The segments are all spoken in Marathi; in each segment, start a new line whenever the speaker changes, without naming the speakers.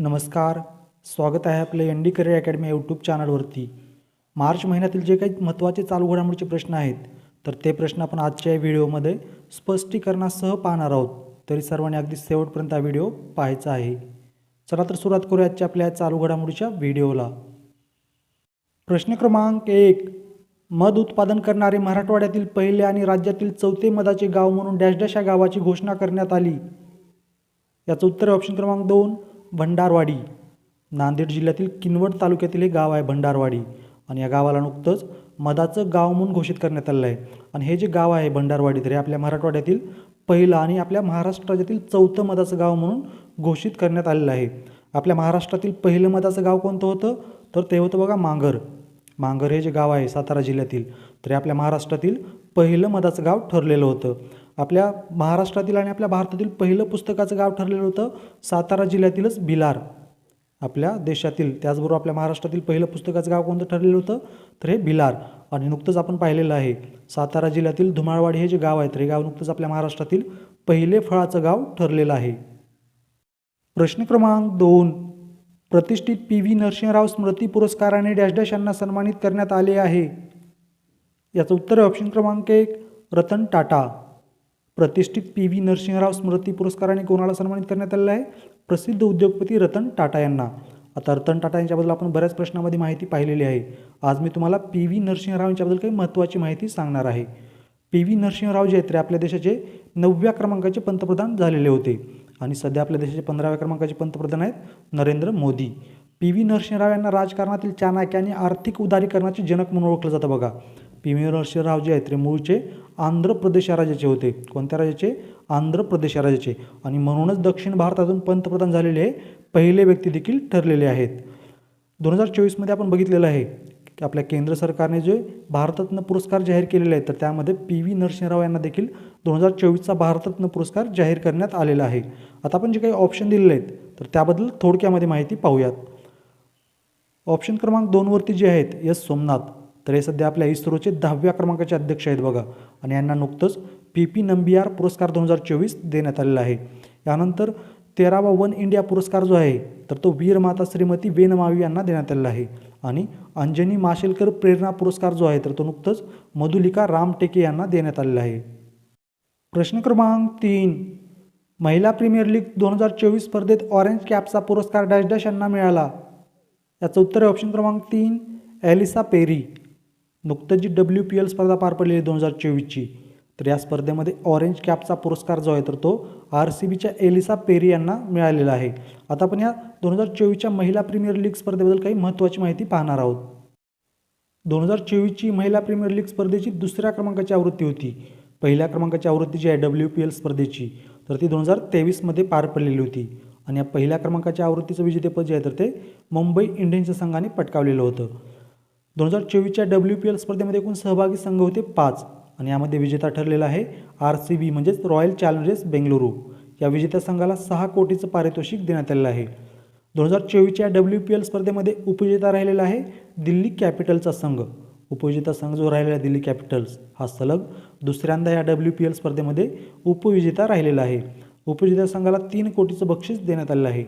नमस्कार. स्वागत आहे आपले N D career academy YouTube चॅनलवरती मार्च महिन्यातील जे काही महत्त्वाचे चालू घडामोडीचे प्रश्न आहेत तर ते प्रश्न आपण आजच्या या व्हिडिओमध्ये स्पष्टीकरणासह पाहणार आहोत. तरी सर्वांनी अगदी शेवटपर्यंत हा व्हिडिओ पाहायचा आहे. चला तर सुरुवात करूया आजच्या आपल्या चालू घडामोडीच्या व्हिडिओला. प्रश्न क्रमांक एक. मध उत्पादन करणारे मराठवाड्यातील पहिले आणि राज्यातील चौथे मधाचे गाव म्हणून डॅश डॅश या गावाची घोषणा करण्यात आली. याचं उत्तर ऑप्शन क्रमांक दोन. भंडारवाडी. नांदेड जिल्ह्यातील किनवट तालुक्यातील हे गाव आहे भंडारवाडी आणि या गावाला नुकतंच मधाचं गाव म्हणून घोषित करण्यात आलेलं आहे. आणि हे जे गाव आहे भंडारवाडी तर हे आपल्या मराठवाड्यातील पहिलं आणि आपल्या महाराष्ट्र राज्यातील चौथं मधाचं गाव म्हणून घोषित करण्यात आलेलं आहे. आपल्या महाराष्ट्रातील पहिलं मधाचं गाव कोणतं होतं? तर ते होतं बघा मांगर. मांगर हे जे गाव आहे सातारा जिल्ह्यातील तर हे आपल्या महाराष्ट्रातील पहिलं मधाचं गाव ठरलेलं होतं. आपल्या महाराष्ट्रातील आणि आपल्या भारतातील पहिलं पुस्तकाचं गाव ठरलेलं होतं सातारा जिल्ह्यातीलच भिलार. आपल्या देशातील त्याचबरोबर आपल्या महाराष्ट्रातील पहिलं पुस्तकाचं गाव कोणतं ठरलेलं होतं? तर हे भिलार. आणि नुकतंच आपण पाहिलेलं आहे सातारा जिल्ह्यातील धुमाळवाडी हे जे गाव आहे तर हे गाव नुकतंच आपल्या महाराष्ट्रातील पहिले फळाचं गाव ठरलेलं आहे. प्रश्न क्रमांक दोन. प्रतिष्ठित पी व्ही नरसिंहराव स्मृती पुरस्काराने डॅश डॅश यांना सन्मानित करण्यात आले आहे. याचं उत्तर ऑप्शन क्रमांक एक रतन टाटा. प्रतिष्ठित पी व्ही नरसिंहराव स्मृती पुरस्काराने कोणाला सन्मानित करण्यात आलेलं आहे? प्रसिद्ध उद्योगपती रतन टाटा यांना. आता रतन टाटा यांच्याबद्दल आपण बऱ्याच प्रश्नामध्ये माहिती पाहिलेली आहे. आज मी तुम्हाला पी व्ही नरसिंहराव यांच्याबद्दल काही महत्त्वाची माहिती सांगणार आहे. पी व्ही नरसिंहराव जे आहेत ते आपल्या देशाचे नवव्या क्रमांकाचे पंतप्रधान झालेले होते. आणि सध्या आपल्या देशाचे पंधराव्या क्रमांकाचे पंतप्रधान आहेत नरेंद्र मोदी. पी व्ही नरसिंहराव यांना राजकारणातील चाणक्य आणि आर्थिक उदारीकरणाचे जनक म्हणून ओळखलं जातं बघा. पी व्ही नरसिंहराव जे आहेत ते मूळचे आंध्र प्रदेश या राज्याचे होते. कोणत्या राज्याचे? आंध्र प्रदेश या राज्याचे. आणि म्हणूनच दक्षिण भारतातून पंतप्रधान झालेले पहिले व्यक्ती देखील ठरलेले आहेत. दोन हजार चोवीसमध्ये आपण बघितलेलं आहे की आपल्या केंद्र सरकारने जे भारतरत्न पुरस्कार जाहीर केलेले आहेत तर त्यामध्ये पी व्ही नरसिंहराव यांना देखील दोन हजार चोवीसचा भारतरत्न पुरस्कार जाहीर करण्यात आलेला आहे. आता आपण जे काही ऑप्शन दिलेले आहेत तर त्याबद्दल थोडक्यामध्ये माहिती पाहूयात. ऑप्शन क्रमांक दोनवरती जे आहेत एस सोमनाथ. तर हे सध्या आपल्या इस्रोचे दहाव्या क्रमांकाचे अध्यक्ष आहेत बघा. आणि यांना नुकतंच पी पी नंबियार पुरस्कार दोन हजार चोवीस देण्यात आलेला आहे. यानंतर तेरावा वन इंडिया पुरस्कार जो आहे तर तो वीरमाता श्रीमती वेनमावी यांना देण्यात आलेला आहे. आणि अंजनी माशेलकर प्रेरणा पुरस्कार जो आहे तर तो नुकतंच मधुलिका रामटेके यांना देण्यात आलेला आहे. प्रश्न क्रमांक तीन. महिला प्रीमियर लीग दोन हजार चोवीस स्पर्धेत ऑरेंज कॅपचा पुरस्कार डॅश डॅश यांना मिळाला. याचं उत्तर आहे ऑप्शन क्रमांक तीन ॲलिसा पेरी. नुकतंच जी डब्ल्यू पी एल स्पर्धा पार पडलेली आहे दोन हजार चोवीसची तर या स्पर्धेमध्ये ऑरेंज कॅपचा पुरस्कार जो आहे तर तो आर सी बीच्या एलिसा पेरी यांना मिळालेला आहे. आता आपण या दोन हजार चोवीसच्या महिला प्रीमियर लीग स्पर्धेबद्दल काही महत्त्वाची माहिती पाहणार आहोत. दोन हजार चोवीसची महिला प्रीमियर लीग स्पर्धेची दुसऱ्या क्रमांकाची आवृत्ती होती. पहिल्या क्रमांकाची आवृत्ती जी आहे डब्ल्यू पी एल स्पर्धेची तर ती दोन हजार तेवीसमध्ये पार पडलेली होती. आणि या पहिल्या क्रमांकाच्या आवृत्तीचं विजेतेपद जे आहे तर ते मुंबई इंडियन्सच्या संघाने पटकावलेलं होतं. दोन हजार चोवीसच्या डब्ल्यू पी एल स्पर्धेमध्ये एकूण सहभागी संघ होते पाच. आणि यामध्ये विजेता ठरलेला आहे आर सी बी म्हणजेच रॉयल चॅलेंजर्स बेंगलुरू. या विजेत्या संघाला सहा कोटीचं पारितोषिक देण्यात आलेलं आहे. दोन हजार चोवीसच्या डब्ल्यू पी एल स्पर्धेमध्ये उपविजेता राहिलेला आहे दिल्ली कॅपिटलचा संघ. उपविजेता संघ जो राहिलेला आहे दिल्ली कॅपिटल्स हा सलग दुसऱ्यांदा या डब्ल्यू पी एल स्पर्धेमध्ये उपविजेता राहिलेला आहे. उपविजेता संघाला तीन कोटीचं बक्षीस देण्यात आलेलं आहे.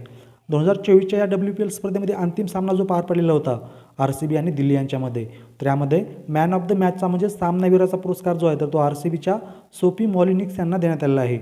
दोन हजार चोवीसच्या या डब्ल्यू पी एल स्पर्धेमध्ये अंतिम सामना जो पार पडलेला होता आर सी बी आणि दिल्ली यांच्यामध्ये. तर यामध्ये मॅन ऑफ द मॅचचा म्हणजे सामनावीराचा पुरस्कार जो आहे तर तो आर सी बीच्या सोपी मॉलिनिक्स यांना देण्यात आलेला आहे.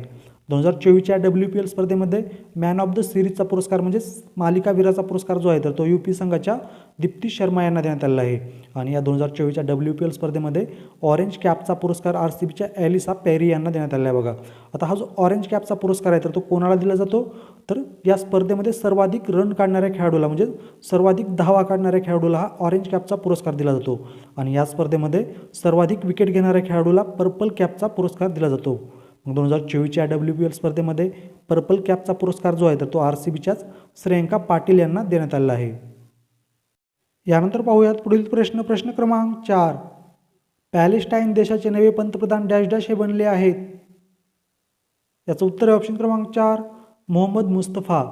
दोन हजार चोवीसच्या डब्ल्यू पी एल स्पर्धेमध्ये मॅन ऑफ द सिरीजचा पुरस्कार म्हणजेच मालिकावीराचा पुरस्कार जो आहे तर तो यू पी संघाच्या दीप्ती शर्मा यांना देण्यात आलेला आहे. आणि या दोन हजार चोवीसच्या डब्ल्यू पी एल स्पर्धेमध्ये ऑरेंज कॅपचा पुरस्कार आर सी बीच्या ॲलिसा पॅरी यांना देण्यात आलेला आहे बघा. आता हा जो ऑरेंज कॅपचा पुरस्कार आहे तर तो कोणाला दिला जातो? तर या स्पर्धेमध्ये सर्वाधिक रन काढणाऱ्या खेळाडूला म्हणजे सर्वाधिक धावा काढणाऱ्या खेळाडूला हा ऑरेंज कॅपचा पुरस्कार दिला जातो. आणि या स्पर्धेमध्ये सर्वाधिक विकेट घेणाऱ्या खेळाडूला पर्पल कॅपचा पुरस्कार दिला जातो. मग दोन हजार चोवीसच्या डब्ल्यू पी एल स्पर्धेमध्ये पर्पल कॅपचा पुरस्कार जो आहे तर तो आर सी बीच्याच श्रेयंका पाटील यांना देण्यात आलेला आहे. यानंतर पाहूयात पुढील प्रश्न. प्रश्न क्रमांक चार. पॅलेस्टाईन देशाचे नवे पंतप्रधान डॅश डॅश हे बनले आहेत. याचं उत्तर आहे ऑप्शन क्रमांक चार मोहम्मद मुस्तफा.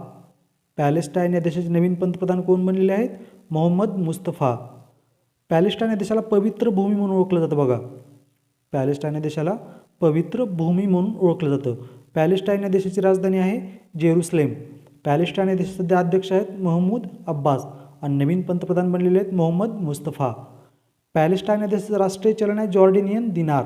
पॅलेस्टाईन या देशाचे नवीन पंतप्रधान कोण बनलेले आहेत? मोहम्मद मुस्तफा. पॅलेस्टाईन या देशाला पवित्र भूमी म्हणून ओळखलं जातं बघा. पॅलेस्टाईन या देशाला पवित्र भूमी म्हणून ओळखलं जातं. पॅलेस्टाईन या देशाची राजधानी आहे जेरुसलेम. पॅलेस्टाईन या देशाचे सध्या अध्यक्ष आहेत महमूद अब्बास आणि नवीन पंतप्रधान बनलेले आहेत मोहम्मद मुस्तफा. पॅलेस्टाईन या देशाचं राष्ट्रीय चलन आहे जॉर्डिनियन दिनार.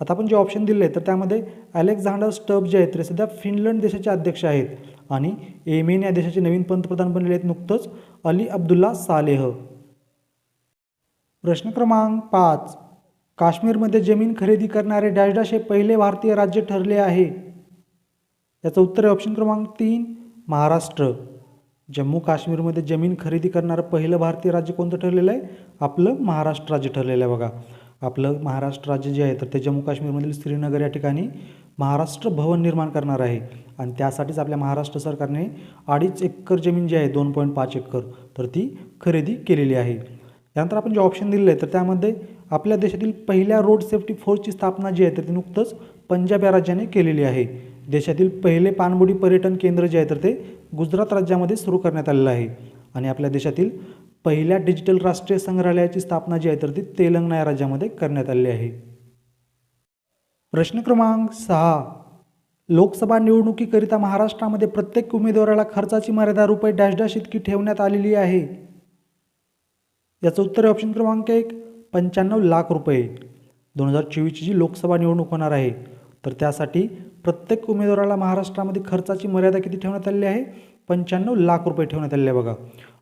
आता आपण जे ऑप्शन दिले तर त्यामध्ये अलेक्झांडर स्टब जे आहेत ते सध्या फिनलंड देशाचे अध्यक्ष आहेत आणि एमेन या देशाचे नवीन पंतप्रधान बनलेले आहेत नुकतंच अली अब्दुल्ला सालेह. प्रश्न क्रमांक पाच. काश्मीरमध्ये जमीन खरेदी करणारे डॅश डॅश हे पहिले भारतीय राज्य ठरले आहे. याचं उत्तर आहे ऑप्शन क्रमांक तीन महाराष्ट्र. जम्मू काश्मीरमध्ये जमीन खरेदी करणारं पहिलं भारतीय राज्य कोणतं ठरलेलं आहे? आपलं महाराष्ट्र राज्य ठरलेलं आहे बघा. आपलं महाराष्ट्र राज्य जे आहे तर ते जम्मू काश्मीरमधील श्रीनगर या ठिकाणी महाराष्ट्र भवन निर्माण करणार आहे. आणि त्यासाठीच आपल्या महाराष्ट्र सरकारने अडीच एकर जमीन जी आहे दोन पॉईंट पाच एकर तर ती खरेदी केलेली आहे. त्यानंतर आपण जे ऑप्शन दिलेलं आहे तर त्यामध्ये आपल्या देशातील पहिल्या रोड सेफ्टी फोर्सची स्थापना जी आहे तर ती नुकतंच पंजाब या राज्याने केलेली आहे. देशातील पहिले पाणबुडी पर्यटन केंद्र जे आहे तर ते गुजरात राज्यामध्ये सुरू करण्यात आलेलं आहे. आणि आपल्या देशातील पहिल्या डिजिटल राष्ट्रीय संग्रहालयाची स्थापना जी आहे तर ती तेलंगणा या राज्यामध्ये करण्यात आलेली आहे. प्रश्न क्रमांक सहा. लोकसभा निवडणुकीकरिता महाराष्ट्रामध्ये प्रत्येक उमेदवाराला खर्चाची मर्यादा रुपये डॅश डॅश इतकी ठेवण्यात आलेली आहे. याचं उत्तर ऑप्शन क्रमांक एक. पंच्याण्णव लाख रुपये दोन हजार चोवीसची जी लोकसभा निवडणूक होणार आहे तर त्यासाठी प्रत्येक उमेदवाराला महाराष्ट्रामध्ये खर्चाची मर्यादा किती ठेवण्यात आलेली आहे? पंच्याण्णव लाख रुपये ठेवण्यात आले आहे बघा.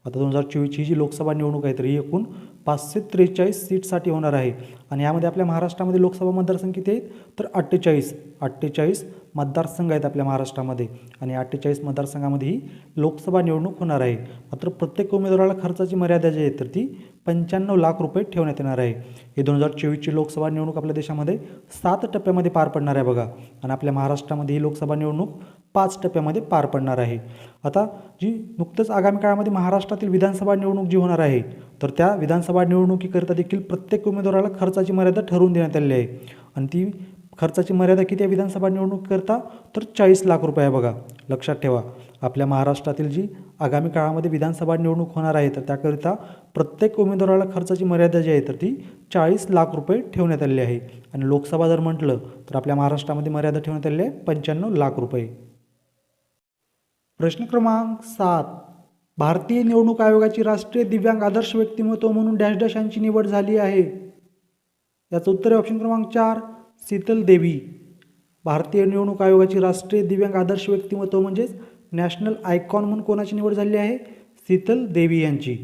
आता दोन हजार चोवीसची जी लोकसभा निवडणूक आहे तर ही एकूण पाचशे त्रेचाळीस सीटसाठी होणार आहे. आणि यामध्ये आपल्या महाराष्ट्रामध्ये लोकसभा मतदारसंघ किती आहेत? तर अठ्ठेचाळीस. अठ्ठेचाळीस मतदारसंघ आहेत आपल्या महाराष्ट्रामध्ये आणि अठ्ठेचाळीस मतदारसंघामध्ये ही लोकसभा निवडणूक होणार आहे. मात्र प्रत्येक उमेदवाराला खर्चाची मर्यादा जी आहे तर ती पंच्याण्णव लाख रुपये ठेवण्यात येणार आहे. ही दोन हजार चोवीसची लोकसभा निवडणूक आपल्या देशामध्ये सात टप्प्यामध्ये पार पडणार आहे बघा. आणि आपल्या महाराष्ट्रामध्ये ही लोकसभा निवडणूक पाच टप्प्यामध्ये पार पडणार आहे. आता जी नुकतंच आगामी काळामध्ये महाराष्ट्रातील विधानसभा निवडणूक जी होणार आहे तर त्या विधानसभा निवडणुकीकरिता देखील प्रत्येक उमेदवाराला खर्चाची मर्यादा ठरवून देण्यात आलेली आहे. आणि ती खर्चाची मर्यादा किती आहे विधानसभा निवडणूक करता? तर चाळीस लाख रुपये आहे बघा. लक्षात ठेवा. आपल्या महाराष्ट्रातील जी आगामी काळामध्ये विधानसभा निवडणूक होणार आहे तर त्याकरिता प्रत्येक उमेदवाराला खर्चाची मर्यादा जी आहे तर ती चाळीस लाख रुपये ठेवण्यात आलेली आहे. आणि लोकसभा जर म्हटलं तर आपल्या महाराष्ट्रामध्ये मर्यादा ठेवण्यात आलेली आहे पंच्याण्णव लाख रुपये. प्रश्न क्रमांक सात. भारतीय निवडणूक आयोगाची राष्ट्रीय दिव्यांग आदर्श व्यक्तिमत्व म्हणून डॅश डॅश यांची निवड झाली आहे. याचं उत्तर आहे ऑप्शन क्रमांक चार. शीतल देवी. भारतीय निवडणूक आयोगाची राष्ट्रीय दिव्यांग आदर्श व्यक्तिमत्व म्हणजेच नॅशनल आयकॉन म्हणून कोणाची निवड झाली आहे? शीतल देवी यांची.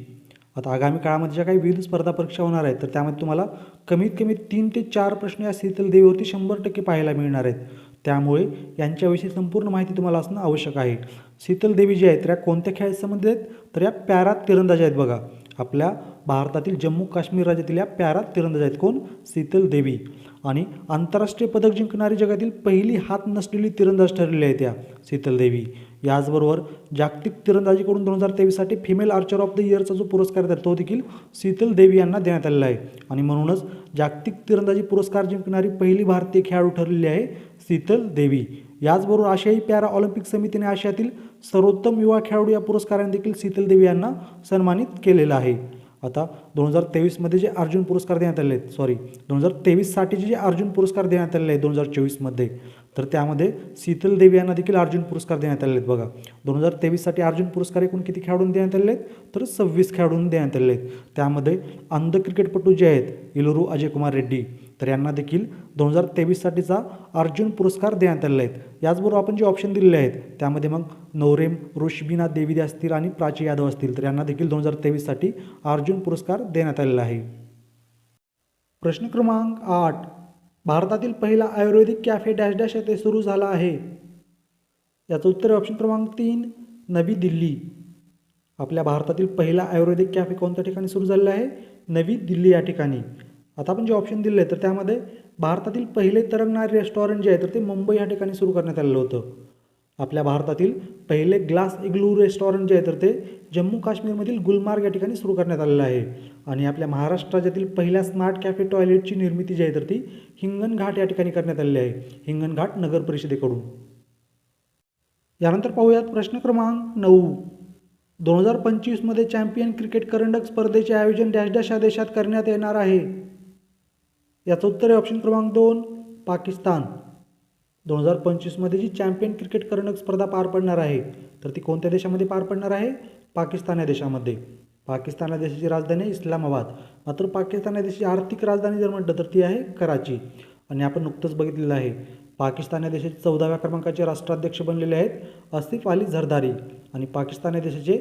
आता आगामी काळामध्ये ज्या काही विविध स्पर्धा परीक्षा होणार आहेत तर त्यामध्ये तुम्हाला कमीत कमी तीन ते चार प्रश्न या शीतल देवीवरती शंभर टक्के पाहायला मिळणार आहेत. त्यामुळे यांच्याविषयी संपूर्ण माहिती तुम्हाला असणं आवश्यक आहे. शीतल देवी जी आहेत त्या कोणत्या खेळाशी संबंधित आहेत? तर या पॅरा तिरंदाजी आहेत बघा. आपल्या भारतातील जम्मू काश्मीर राज्यातील या पॅरा तिरंदाज आहेत कोण शीतल देवी आणि आंतरराष्ट्रीय पदक जिंकणारी जगातील पहिली हात नसलेली तिरंदाज ठरलेली आहे त्या शीतल देवी. याचबरोबर जागतिक तिरंदाजीकडून दोन हजार तेवीससाठी फिमेल आर्चर ऑफ द इयरचा जो पुरस्कार आहे तो देखील शीतल देवी यांना देण्यात आलेला आहे. आणि म्हणूनच जागतिक तिरंदाजी पुरस्कार जिंकणारी पहिली भारतीय खेळाडू ठरलेली आहे शीतल देवी. याचबरोबर आशियाई पॅरा ऑलिम्पिक समितीने आशियातील सर्वोत्तम युवा खेळाडू या पुरस्काराने देखील शीतल देवी यांना सन्मानित केलेलं आहे. आता दोन हजार तेवीसमध्ये जे अर्जुन पुरस्कार देण्यात आले आहेत सॉरी दोन हजार तेवीससाठीचे जे अर्जुन पुरस्कार देण्यात आलेले आहेत दोन हजार चोवीसमध्ये तर त्यामध्ये शीतल देवी यांना देखील अर्जुन पुरस्कार देण्यात आलेले आहेत बघा. दोन हजार तेवीससाठी अर्जुन पुरस्कार एकूण किती खेळाडून देण्यात आलेले आहेत? तर सव्वीस खेळाडून देण्यात आलेले आहेत. त्यामध्ये अंध क्रिकेटपटू जे आहेत इलोरू अजय कुमार रेड्डी तर यांना देखील दोन हजार तेवीससाठीचा अर्जुन पुरस्कार देण्यात आलेला आहेत. याचबरोबर आपण जे ऑप्शन दिलेले आहेत त्यामध्ये मग नवरेम ऋषबीना देवी असतील आणि प्राची यादव असतील तर यांना देखील दोन हजार तेवीससाठी अर्जुन पुरस्कार देण्यात आलेला आहे. प्रश्न क्रमांक आठ. भारतातील पहिला आयुर्वेदिक कॅफे डॅश डॅश येथे सुरू झाला आहे. याचं उत्तर आहे ऑप्शन क्रमांक तीन नवी दिल्ली. आपल्या भारतातील पहिला आयुर्वेदिक कॅफे कोणत्या ठिकाणी सुरू झालेला आहे? नवी दिल्ली या ठिकाणी. आता आपण जे ऑप्शन दिले आहे तर त्यामध्ये भारतातील पहिले तरंगणारे रेस्टॉरंट जे आहे तर ते मुंबई या ठिकाणी सुरू करण्यात आलेलं होतं. आपल्या भारतातील पहिले ग्लास इग्लू रेस्टॉरंट जे आहे तर ते जम्मू काश्मीरमधील गुलमार्ग या ठिकाणी सुरू करण्यात आलेलं आहे. आणि आपल्या महाराष्ट्र राज्यातील पहिल्या स्मार्ट कॅफे टॉयलेटची निर्मिती जी आहे तर ती हिंगणघाट या ठिकाणी करण्यात आलेली आहे. हिंगणघाट नगर परिषदेकडून. यानंतर पाहूयात प्रश्न क्रमांक नऊ. दोन हजार पंचवीसमध्ये चॅम्पियन क्रिकेट करंडक स्पर्धेचे आयोजन डॅश डॅश या देशात करण्यात येणार आहे. याचं उत्तर आहे ऑप्शन क्रमांक दोन पाकिस्तान. दोन हजार पंचवीसमध्ये जी चॅम्पियन क्रिकेट करंडक स्पर्धा पार पडणार आहे तर ती कोणत्या देशामध्ये पार पडणार आहे? पाकिस्तान या देशामध्ये. पाकिस्तान या देशाची राजधानी आहे इस्लामाबाद. मात्र पाकिस्तान या देशाची आर्थिक राजधानी जर म्हटलं तर ती आहे कराची. आणि आपण नुकतंच बघितलेलं आहे पाकिस्तान या देशाचे चौदाव्या क्रमांकाचे राष्ट्राध्यक्ष बनलेले आहेत आसिफ अली झरदारी. आणि पाकिस्तान या देशाचे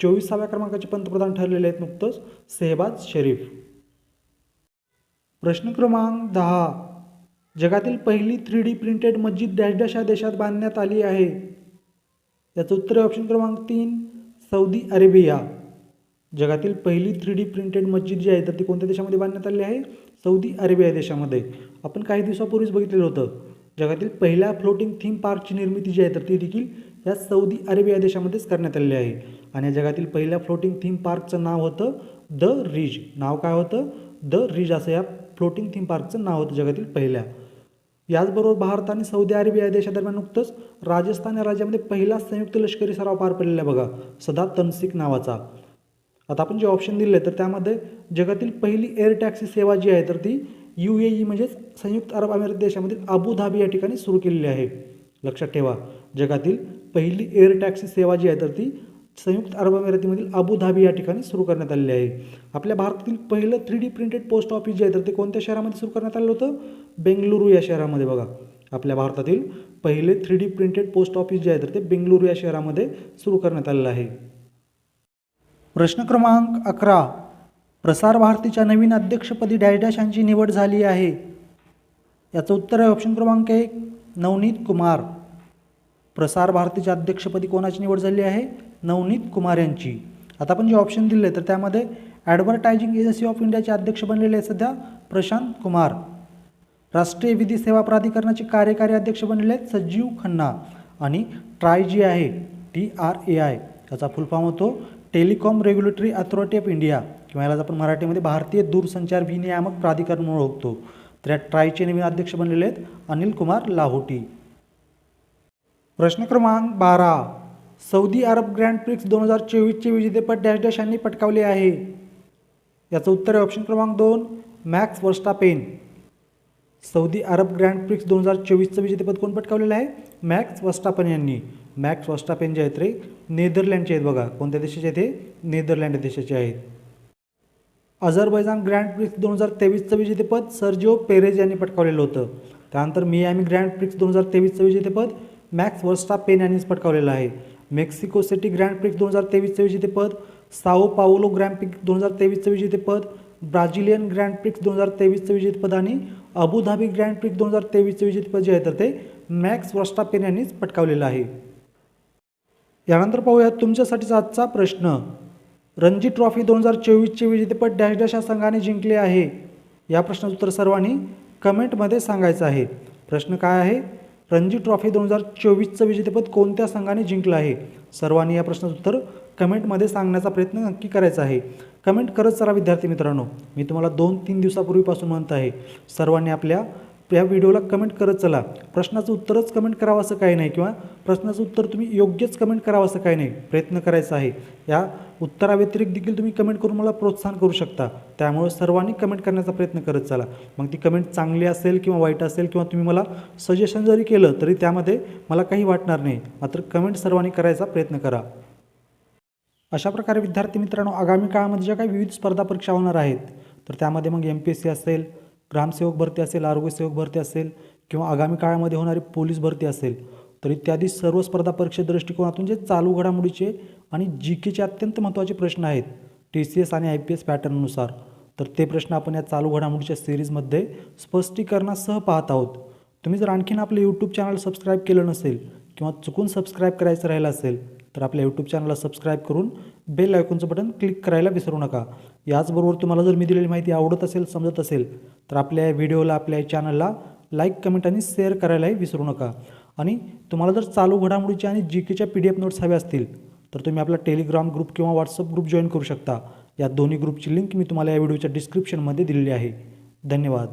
चोवीसाव्या क्रमांकाचे पंतप्रधान ठरलेले आहेत नुकतंच सेहबाज शरीफ. प्रश्न क्रमांक दहा. जगातील पहिली थ्री डी प्रिंटेड मस्जिद डॅश डॅश या देशात बांधण्यात आली आहे. याचं उत्तर ऑप्शन क्रमांक तीन सौदी अरेबिया. जगातील पहिली थ्री डी प्रिंटेड मस्जिद जी आहे तर ती कोणत्या देशामध्ये बांधण्यात आली आहे? सौदी अरेबिया देशामध्ये. आपण काही दिवसापूर्वीच बघितलेलं होतं. जगातील पहिल्या फ्लोटिंग थीम पार्कची निर्मिती जी आहे तर ती देखील या सौदी अरेबिया देशामध्येच करण्यात आलेली आहे. आणि जगातील पहिल्या फ्लोटिंग थीम पार्कचं नाव होतं द रिज नाव काय होतं? द रिज असं या फ्लोटिंग थीम पार्कचं नाव होतं जगातील पहिल्या. याचबरोबर भारत आणि सौदी अरेबिया या देशादरम्यान नुकतंच राजस्थान या राज्यामध्ये पहिला संयुक्त लष्करी सराव पार पडलेला आहे बघा सदा तनसिक नावाचा. आता आपण जे ऑप्शन दिले तर त्यामध्ये जगातील पहिली एअर टॅक्सी सेवा जी आहे तर ती यू ए ई म्हणजेच संयुक्त अरब अमेरिक देशामधील अबुधाबी या ठिकाणी सुरू केलेली आहे. लक्षात ठेवा जगातील पहिली एअर टॅक्सी सेवा जी आहे तर ती संयुक्त अरब अमिरातीमधील अबुधाबी या ठिकाणी सुरू करण्यात आलेली आहे. आपल्या भारतातील पहिलं three D printed post office जे आहे तर ते कोणत्या शहरामध्ये सुरू करण्यात आलं होतं? बेंगलुरू या शहरामध्ये बघा. आपल्या भारतातील पहिले three D printed post office जे आहे तर ते बेंगलुरू या शहरामध्ये सुरू करण्यात आलेलं आहे. प्रश्न क्रमांक अकरा. प्रसार भारतीच्या नवीन अध्यक्षपदी डॅश यांची निवड झाली आहे. याचं उत्तर आहे ऑप्शन क्रमांक एक नवनीत कुमार. प्रसार भारतीच्या अध्यक्षपदी कोणाची निवड झाली आहे? नवनीत कुमार यांची. आता आपण जे ऑप्शन दिले तर त्यामध्ये ॲडव्हर्टायझिंग एजन्सी ऑफ इंडियाचे अध्यक्ष बनलेले आहेत सध्या प्रशांत कुमार. राष्ट्रीय विधी सेवा प्राधिकरणाचे कार्यकारी अध्यक्ष बनलेले आहेत सजीव खन्ना. आणि ट्राय जी आहे टी आर ए आय याचा फुलफॉर्म होतो telecom regulatory authority of India. किंवा याला आपण मराठीमध्ये भारतीय दूरसंचार विनियामक प्राधिकरण म्हणून ओळखतो. तर या ट्रायचे नवीन अध्यक्ष बनलेले आहेत अनिल कुमार लाहोटी. प्रश्न क्रमांक बारा. सौदी अरब ग्रँड प्रिक्स दोन हजार चोवीसचे विजेतेपद डॅश डॅश यांनी पटकावले आहे. याचं उत्तर आहे ऑप्शन क्रमांक दोन Max Verstappen. Saudi Arab grand prix दोन हजार चोवीसचं विजेतेपद कोण पटकावलेलं आहे? मॅक्स वस्टापन यांनी. मॅक्स वस्टापेन जे आहेत रे नेदरलँडचे आहेत बघा. कोणत्या देशाचे आहेत नेदरलँड देशाचे आहेत. अझरबैजान ग्रँड प्रिक्स दोन हजार तेवीसचं विजेतेपद सर्जिओ पेरेज यांनी पटकावलेलं होतं. त्यानंतर मियामी ग्रँड प्रिक्स दोन हजार तेवीसचं विजेतेपद मॅक्स वर्स्टापेन यांनीच पटकावलेलं आहे. मेक्सिको सिटी ग्रँड प्रिक्स दोन हजार तेवीसचं विजेतेपद साओ पाओलो ग्रँड प्रिक्स दोन हजार तेवीसचं विजेतेपद ब्राझिलियन ग्रँड प्रिक्स दोन हजार तेवीसचं विजेतेपद आणि अबुधाबी ग्रँड प्रिक्स दोन हजार तेवीसचं विजेतेपद जे आहे तर ते मॅक्स वॉस्टापेन यांनीच पटकावलेलं आहे. यानंतर पाहूयात तुमच्यासाठीचा आजचा प्रश्न. रणजी ट्रॉफी दोन हजार चोवीसचे विजेतेपद डॅश डॅश या संघाने जिंकले आहे. या प्रश्नाचं उत्तर सर्वांनी कमेंटमध्ये सांगायचं आहे. प्रश्न काय आहे? रणजी ट्रॉफी दोन हजार चोवीसचं विजेतेपद कोणत्या संघाने जिंकलं आहे? सर्वांनी या प्रश्नाचं उत्तर कमेंटमध्ये सांगण्याचा प्रयत्न नक्की करायचा आहे. कमेंट करत चला विद्यार्थी मित्रांनो. मी तुम्हाला दोन तीन दिवसापूर्वीपासून म्हणत आहे सर्वांनी आपल्या या व्हिडिओला कमेंट करत चला. प्रश्नाचं उत्तरच कमेंट करावं असं काही नाही किंवा प्रश्नाचं उत्तर तुम्ही योग्यच कमेंट करावं असं काही नाही. प्रयत्न करायचा आहे. या उत्तराव्यतिरिक्त देखील तुम्ही कमेंट करून मला प्रोत्साहन करू शकता. त्यामुळे सर्वांनी कमेंट करण्याचा प्रयत्न करत चला. मग ती कमेंट चांगली असेल किंवा वाईट असेल किंवा तुम्ही मला सजेशन जरी केलं तरी त्यामध्ये मला काही वाटणार नाही. मात्र कमेंट सर्वांनी करायचा प्रयत्न करा. अशा प्रकारे विद्यार्थी मित्रांनो आगामी काळामध्ये ज्या काही विविध स्पर्धा परीक्षा होणार आहेत तर त्यामध्ये मग एम पी एस सी असेल ग्रामसेवक भरती असेल आरोग्यसेवक भरती असेल किंवा आगामी काळामध्ये होणारी पोलीस भरती असेल तर इत्यादी सर्व स्पर्धा परीक्षे दृष्टिकोनातून जे चालू घडामोडीचे आणि जी केचे अत्यंत महत्त्वाचे प्रश्न आहेत टी सी एस आणि आय पी एस पॅटर्ननुसार तर ते प्रश्न आपण या चालू घडामोडीच्या सिरीजमध्ये स्पष्टीकरणासह पाहत आहोत. तुम्ही जर आणखीन आपलं यूट्यूब चॅनल सबस्क्राईब केलं नसेल किंवा चुकून सबस्क्राईब करायचं राहिलं असेल तर आपल्या यूट्यूब चॅनलला सबस्क्राईब करून बेल आयकॉनचं बटन क्लिक करायला विसरू नका. याचबरोबर तुम्हाला जर मी दिलेली माहिती आवडत असेल समजत असेल तर आपल्या व्हिडिओला आपल्या चॅनलला लाईक कमेंट आणि शेअर करायलाही विसरू नका. आणि तुम्हाला जर चालू घडामोडीचे आणि जी केच्या पी डी एफ नोट्स हव्या असतील तर तुम्ही आपला टेलिग्राम ग्रुप किंवा व्हॉट्सअप ग्रुप जॉईन करू शकता. या दोन्ही ग्रुपची लिंक मी तुम्हाला या व्हिडिओच्या डिस्क्रिप्शनमध्ये दिलेली आहे. धन्यवाद.